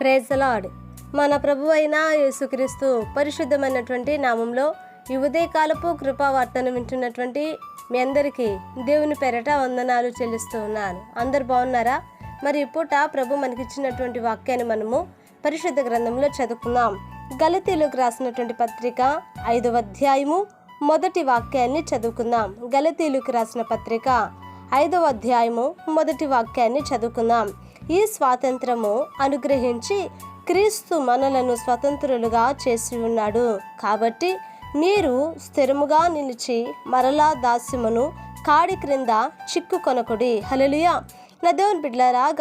Praise the Lord మన ప్రభు అయిన యేసుక్రీస్తు పరిశుద్ధమైనటువంటి నామంలో ఈ ఉదయకాలపు కృపావార్తను వింటున్నటువంటి మీ అందరికీ దేవుని పెరట వందనాలు చెల్లిస్తూ ఉన్నాను అందరు బాగున్నారా? మరి పూట ప్రభు మనకిచ్చినటువంటి వాక్యాన్ని మనము పరిశుద్ధ గ్రంథంలో చదువుకుందాం. గలతీలకు రాసినటువంటి పత్రిక ఐదవ అధ్యాయము మొదటి వాక్యాన్ని చదువుకుందాం. గలతీలకు రాసిన పత్రిక ఐదవ అధ్యాయము మొదటి వాక్యాన్ని చదువుకుందాం. ఈ స్వాతంత్రము అనుగ్రహించి క్రీస్తు మనలను స్వతంత్రులుగా చేసి ఉన్నాడు. కాబట్టి మీరు స్థిరముగా నిలిచి మరలా దాస్యమును కాడి క్రింద చిక్కుకొనకుడి. హలలుయా నా దేవుని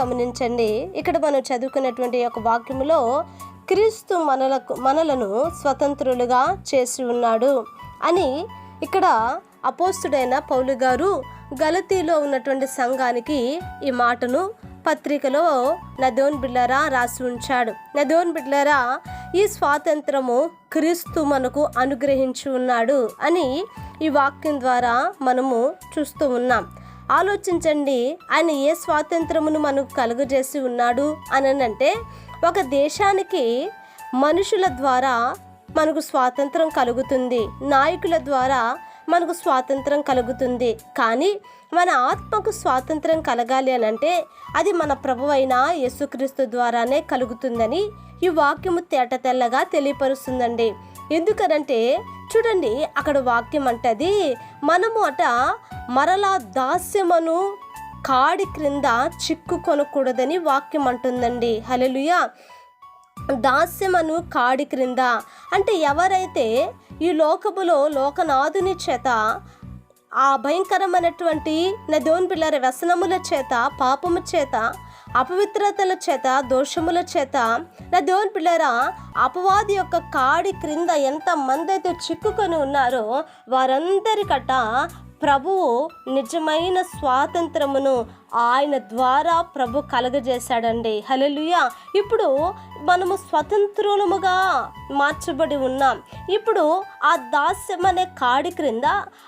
గమనించండి. ఇక్కడ మనం చదువుకున్నటువంటి ఒక వాక్యములో క్రీస్తు మనలకు మనలను స్వతంత్రులుగా చేసి ఉన్నాడు అని ఇక్కడ అపోస్తుడైన పౌలు గారు గలతీలో ఉన్నటువంటి సంఘానికి ఈ మాటను పత్రికలో నదోన్ బిడ్లరా రాసి ఉంచాడు. నదోన్ బిడ్లరా ఈ స్వాతంత్రము క్రీస్తు మనకు అనుగ్రహించి ఉన్నాడు అని ఈ వాక్యం ద్వారా మనము చూస్తూ ఉన్నాం. ఆలోచించండి ఆయన ఏ స్వాతంత్రమును మనకు కలుగజేసి ఉన్నాడు అని అంటే ఒక దేశానికి మనుషుల ద్వారా మనకు స్వాతంత్రం కలుగుతుంది నాయకుల ద్వారా మనకు స్వాతంత్రం కలుగుతుంది. కానీ మన ఆత్మకు స్వాతంత్రం కలగాలి అని అంటే అది మన ప్రభు అయిన యేసుక్రీస్తు ద్వారానే కలుగుతుందని ఈ వాక్యము తేట తెల్లగా తెలియపరుస్తుందండి. ఎందుకనంటే చూడండి అక్కడ వాక్యం అంటది మనము అట మరలా దాస్యమను కాడి క్రింద చిక్కు కొనకూడదని వాక్యం అంటుందండి. హలలుయా దాస్యమను కాడి క్రింద. అంటే ఎవరైతే ఈ లోకములో లోకనాథుని చేత ఆ భయంకరమైనటువంటి నదోన్ పిల్లల వ్యసనముల చేత పాపము చేత అపవిత్రతల చేత దోషముల చేత నా దేవుని పిల్లరా అపవాది యొక్క కాడి క్రింద ఎంత మంది అయితే చిక్కుకొని ఉన్నారో వారందరికట ప్రభువు నిజమైన స్వాతంత్రమును ఆయన ద్వారా ప్రభు కలగజేశాడండి. హలలుయ ఇప్పుడు మనము స్వతంత్రులముగా మార్చబడి ఉన్నాం. ఇప్పుడు ఆ దాస్యం అనే కాడి క్రింద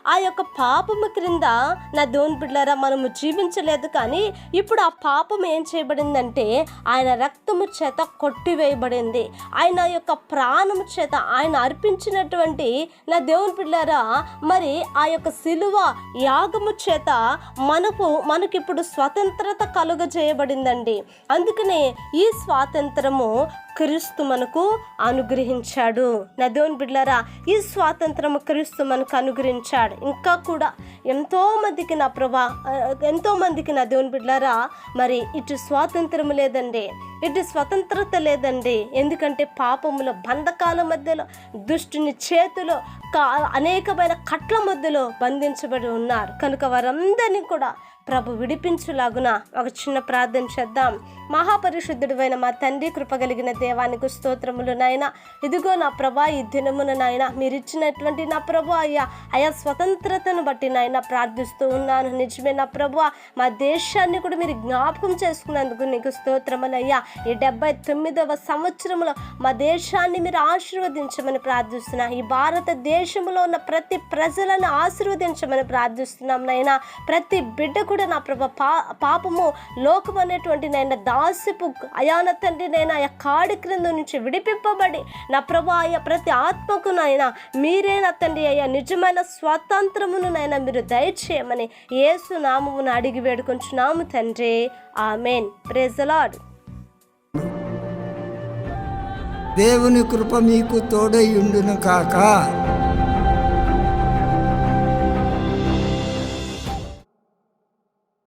ఆ యొక్క పాపము క్రింద నా దేవుని బిడ్డలారా మనము జీవించలేదు కానీ ఇప్పుడు ఆ పాపం ఏం చేయబడిందంటే ఆయన రక్తము చేత కొట్టివేయబడింది. ఆయన యొక్క ప్రాణము చేత ఆయన అర్పించినటువంటి నా దేవుని బిడ్డలారా మరి ఆ యొక్క సిలువ యాగము చేత మనకు మనకిప్పుడు స్వతంత్రత కలుగజేయబడిందండి. అందుకనే ఈ స్వాతంత్రము క్రీస్తు మనకు అనుగ్రహించాడు. నదోన్ బిడ్లరా ఈ స్వాతంత్రము క్రీస్తు మనకు అనుగ్రహించాడు. ఇంకా కూడా ఎంతోమందికి నా ప్రభా ఎంతోమందికి నా దేవుని బిడ్లరా మరి ఇటు స్వాతంత్రం లేదండి. ఇటు స్వతంత్రత లేదండి. ఎందుకంటే పాపములో బంధకాల మధ్యలో దుష్టుని చేతిలో కా అనేకమైన కట్ల మధ్యలో బంధించబడి ఉన్నారు. కనుక వారందరినీ కూడా ప్రభు విడిపించులాగున ఒక చిన్న ప్రార్థన చేద్దాం. మహాపరిశుద్ధుడువైన మా తండ్రి కృపగలిగిన దేవానికి స్తోత్రములు నాయన. ఇదిగో నా ప్రభా ఈ దినమున నాయన మీరు ఇచ్చినటువంటి నా ప్రభు అయ్యా అయా స్వతంత్రతను బట్టి నాయన ప్రార్థిస్తూ ఉన్నాను. నిజమే నా ప్రభు మా దేశాన్ని కూడా మీరు జ్ఞాపకం చేసుకున్నందుకు నీకు స్తోత్రములయ్యా ఈ డెబ్బై తొమ్మిదవ సంవత్సరంలో మా దేశాన్ని మీరు ఆశీర్వదించమని ప్రార్థిస్తున్నా. ఈ భారతదేశంలో ఉన్న ప్రతి ప్రజలను ఆశీర్వదించమని ప్రార్థిస్తున్నాం నైనా ప్రతి బిడ్డ కూడా నా ప్రభ పా పాపము లోకం అనేటువంటి నైనా దాసిపు అయాన తండ్రి నైనా ఆ కాడి క్రింద నుంచి విడిపింపబడి నా ప్రభా అయ్యా ప్రతి ఆత్మకు నాయన మీరే నా తండ్రి అయ్యా నిజమైన స్వాతంత్రమును నైనా మీరు దయచేయమని ఏసు నామమును అడిగి వేడుకొంచున్నాము తండ్రి. ఆమెన్. ప్రెజలాడ్ దేవుని కృప మీకు తోడై ఉండును కాక.